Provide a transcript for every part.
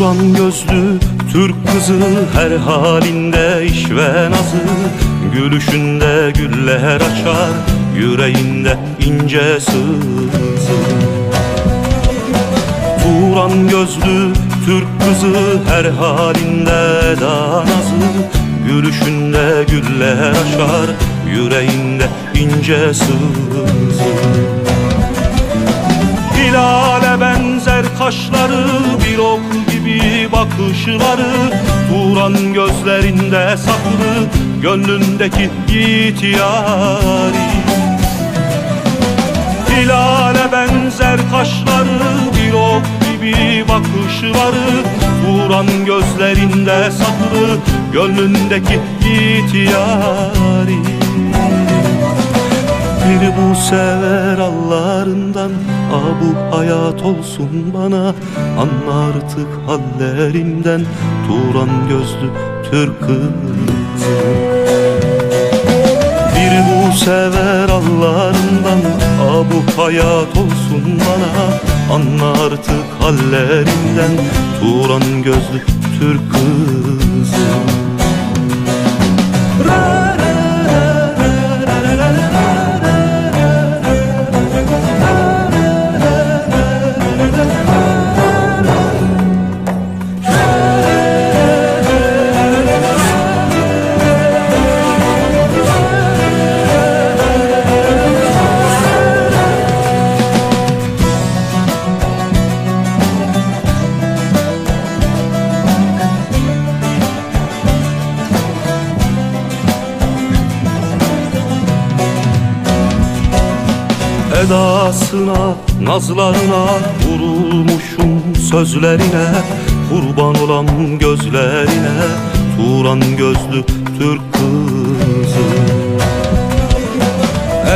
Turan gözlü Türk kızı her halinde iş ve nazı. Gülüşünde güller açar yüreğinde ince sızı. Turan gözlü Türk kızı her halinde da nazı. Gülüşünde güller açar yüreğinde ince sızı. Hilale benzer kaşları bir ok gibi bakışları Turan gözlerinde saklı gönlündeki yiğit yari. Hilale benzer kaşları bir ok gibi bakışları Turan gözlerinde saklı gönlündeki yiğit yari. Bir bu sever allarından A bu hayat olsun bana Anla artık hallerimden. Turan gözlü Türk kızı. Bir bu sever allarından A hayat olsun bana. Anla artık hallerimden. Turan gözlü Türk kızı Edasına, nazlarına vurulmuşum sözlerine Kurban olan gözlerine Turan gözlü Türk kızı.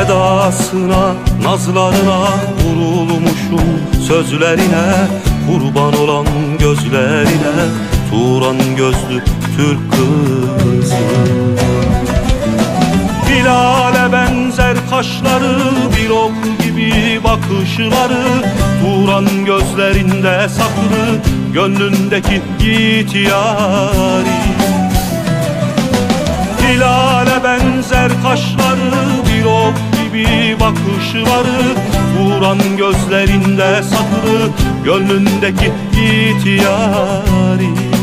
Edasına, nazlarına vurulmuşum sözlerine Kurban olan gözlerine Turan gözlü Türk kızı bakışları Turan gözlerinde saklı gönlündeki yiğit yari. Hilale benzer kaşları bir ok gibi bakışları Turan gözlerinde saklı gönlündeki yiğit yari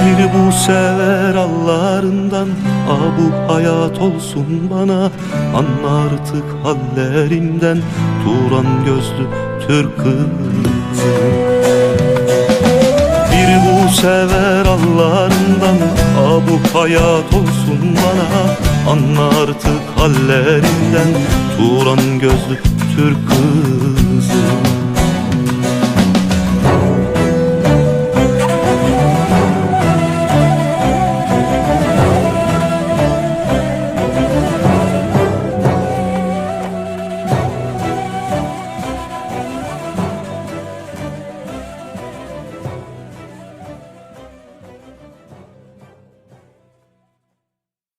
bir bu sever allarından A bu hayat olsun bana. Anla artık hallerimden Turan gözlü Türk kızı. Bir bu sever allarından A bu hayat olsun bana. Anla artık hallerimden Turan gözlü Türk kızı